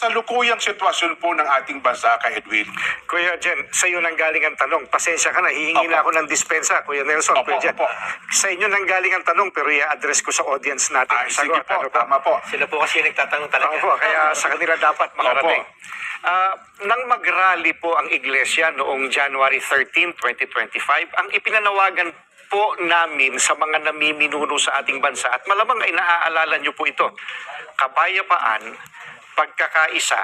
kasalukuyang sitwasyon po ng ating bansa, ka Edwin? Kuya Jen, sa iyo nang galing ang tanong. Pasensya ka na, hihingi Opo. na ako ng dispensa, Kuya Nelson, Opo, Kuya Jen. opo. Sa inyo nang galing ang tanong, pero i-address ko sa audience natin. Ay, sige sagot. po, Ano tama po. Sila po kasi nagtatanong talaga. Opo, kaya sa kanila dapat makarating. Ah, nang mag-rally po ang iglesia noong January 13, 2025, ang ipinanawagan po namin sa mga namiminuno sa ating bansa at malamang ay naaalala niyo po ito. Kapayapaan, pagkakaisa,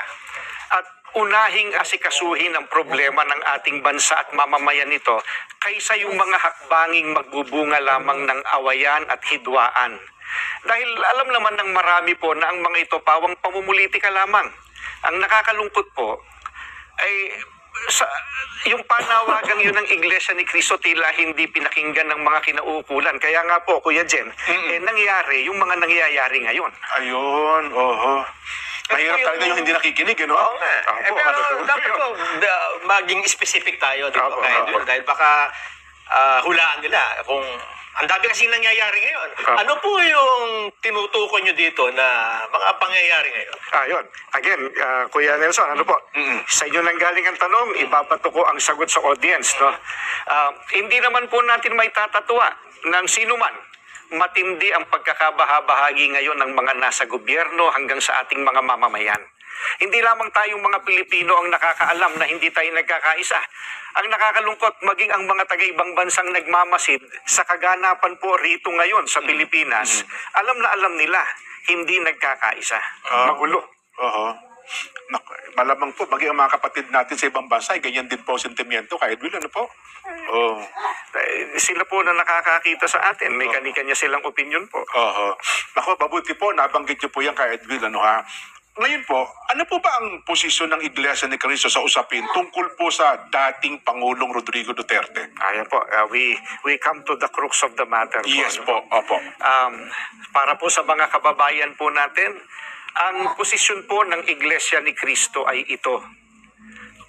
at unahing asikasuhin ang problema ng ating bansa at mamamayan nito kaysa yung mga hakbanging magbubunga lamang ng awayan at hidwaan. Dahil alam naman ng marami po na ang mga ito pawang pamumulitika lamang. Ang nakakalungkot po ay sa, yung panawagang yun ng Iglesia ni Cristo tila hindi pinakinggan ng mga kinauukulan. Kaya nga po, Kuya Jen, eh, nangyari yung mga nangyayari ngayon. Ayun, oho. Mahirap talaga yung hindi nakikinig, eh, no? Oo nga. Eh, pero ano po? dapat po da- maging specific tayo Opo, kay opo. Edwin dahil baka ah, hulaan nila kung ang dami kasi nangyayari ngayon. Opo. Ano po yung tinutukoy nyo dito na mga pangyayari ngayon? Ayun. Again, ah, Kuya Nelson, ano po? Mm-mm. Sa inyo nang galing ang tanong, ibabato ko ang sagot sa audience. No? Ah, hindi naman po natin may tatatwa ng sino man. Matindi ang pagkakabahabahagi ngayon ng mga nasa gobyerno hanggang sa ating mga mamamayan. Hindi lamang tayong mga Pilipino ang nakakaalam na hindi tayo nagkakaisa. Ang nakakalungkot, maging ang mga taga-ibang bansang nagmamasid sa kaganapan po rito ngayon sa Pilipinas, alam na alam nila, hindi nagkakaisa. Ah. Magulo. Oho. Naku, malamang po, bagay ang mga kapatid natin sa ibang bansa, ay ganyan din po ang sentimiento, ka Edwin, ano po? Oh. Eh, sila po na nakakakita sa atin. May kanya-kanya silang opinion po. Oho. Ako, mabuti po, nabanggit niyo po yan kay Edwin, ano ha? Ngayon po, ano po ba ang posisyon ng Iglesia ni Cristo sa usapin tungkol po sa dating Pangulong Rodrigo Duterte? Ayan po, uh, we, we come to the crux of the matter. Yes ano po, opo. Um, para po sa mga kababayan po natin, ang posisyon po ng Iglesia ni Cristo ay ito.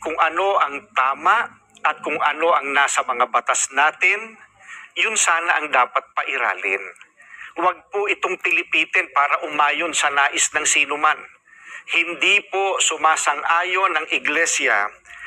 Kung ano ang tama at kung ano ang nasa mga batas natin, yun sana ang dapat pairalin. Huwag po itong pilipitin para umayon sa nais ng sinuman. Hindi po sumasang-ayon ng Iglesia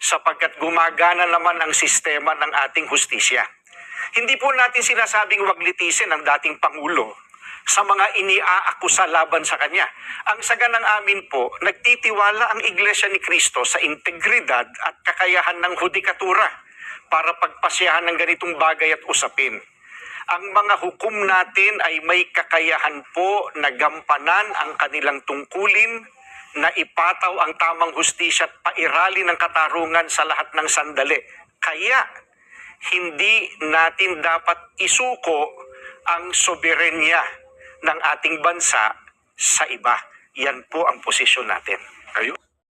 Sapagkat gumagana naman ang sistema ng ating hustisya. Hindi po natin sinasabing wag litisin ang dating Pangulo sa mga iniaakusa laban sa kanya. Ang saga ng amin po, nagtitiwala ang Iglesia ni Cristo sa integridad at kakayahan ng hudikatura para pagpasyahan ng ganitong bagay at usapin. Ang mga hukom natin ay may kakayahan po na gampanan ang kanilang tungkulin na ipataw ang tamang hustisya at pairali ng katarungan sa lahat ng sandali. Kaya, hindi natin dapat isuko ang soberenya ng ating bansa sa iba. Yan po ang posisyon natin. Ayun.